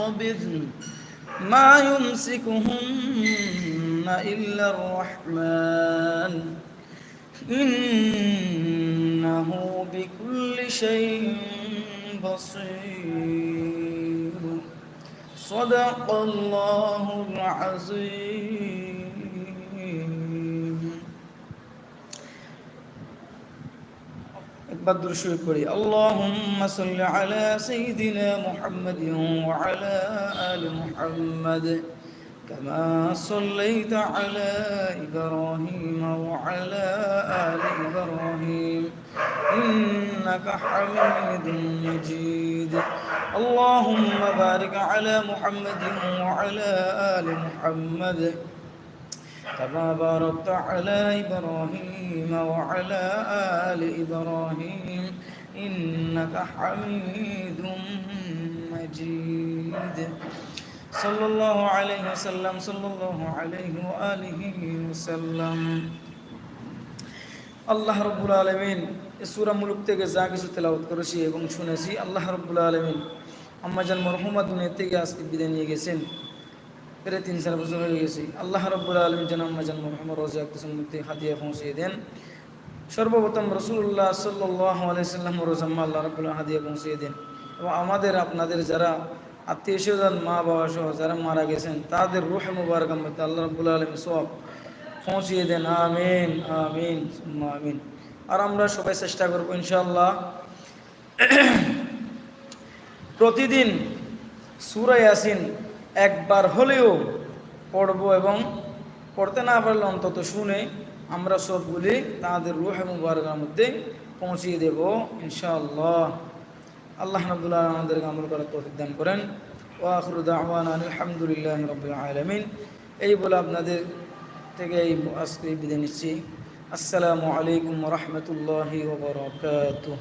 يقبضن ما يمسكهن إلا الرحمن. إنه بكل شيء بصير. صدق الله العظيم. একবার দুরুদ পড়ি আল্লাহুম্মা সাল্লি আলা সাইয়্যিদিনা মুহাম্মাদিন ওয়া আলা আলি মুহাম্মাদ كما صليت على إبراهيم وعلى آل إبراهيم إنك حميد مجيد اللهم بارك على محمد وعلى آل محمد كما باركت على إبراهيم وعلى آل إبراهيم إنك حميد مجيد صلى الله عليه وسلم صلى الله عليه وآله وسلم আল্লাহ রব্বুল আলমিন সুরা মুলুক থেকে যা কিছু তেলাওয়াত করেছি এবং শুনেছি আল্লাহ রব্বুল আলমিন আম্মাজান মরহুমা দুনিয়া থেকে আজকে বিদায় নিয়ে গেছেন প্রায় তিন চার বছর হয়ে গেছি। আল্লাহ রব্বুল আলমিন যেন আম্মাজান মরহুমা রোজা মুক্তি হাদিয়া পৌঁছিয়ে দেন। সর্বপ্রথম রসুল্লাহ সাল্লাহ আলাইসাল্লাম রোজাম্মা আল্লাহ রব্বুল্লাহ হাদিয়া পৌঁছিয়ে দেন। এবং আমাদের, আপনাদের যারা আত্মীয় স্বজন মা বাবা সহ যারা মারা গেছেন, তাদের রুহ মুবারক আল্লাহ রব্বুল আলম সব পৌঁছিয়ে দেন। আমিন আমিন আমিন। আর আমরা সবাই চেষ্টা করব ইনশাল্লাহ প্রতিদিন সুরা ইয়াসিন একবার হলেও পড়ব এবং পড়তে না পারলে অন্তত শুনে আমরা সবগুলি তাদের রুহ মুবারকের মধ্যে পৌঁছিয়ে দেব, ইনশাআল্লাহ। আল্লাহ রবুল্লাহ আমাদেরকে আমল করার তৌফিক দান করেন। ও আখরুদ আহমান আলহামদুলিল্লাহ আলমিন। এই বলে আপনাদের থেকে এই আজকে বিদায় নিচ্ছি। আসসালামু আলাইকুম রহমতুল্লাহি ওবরাকাতুহ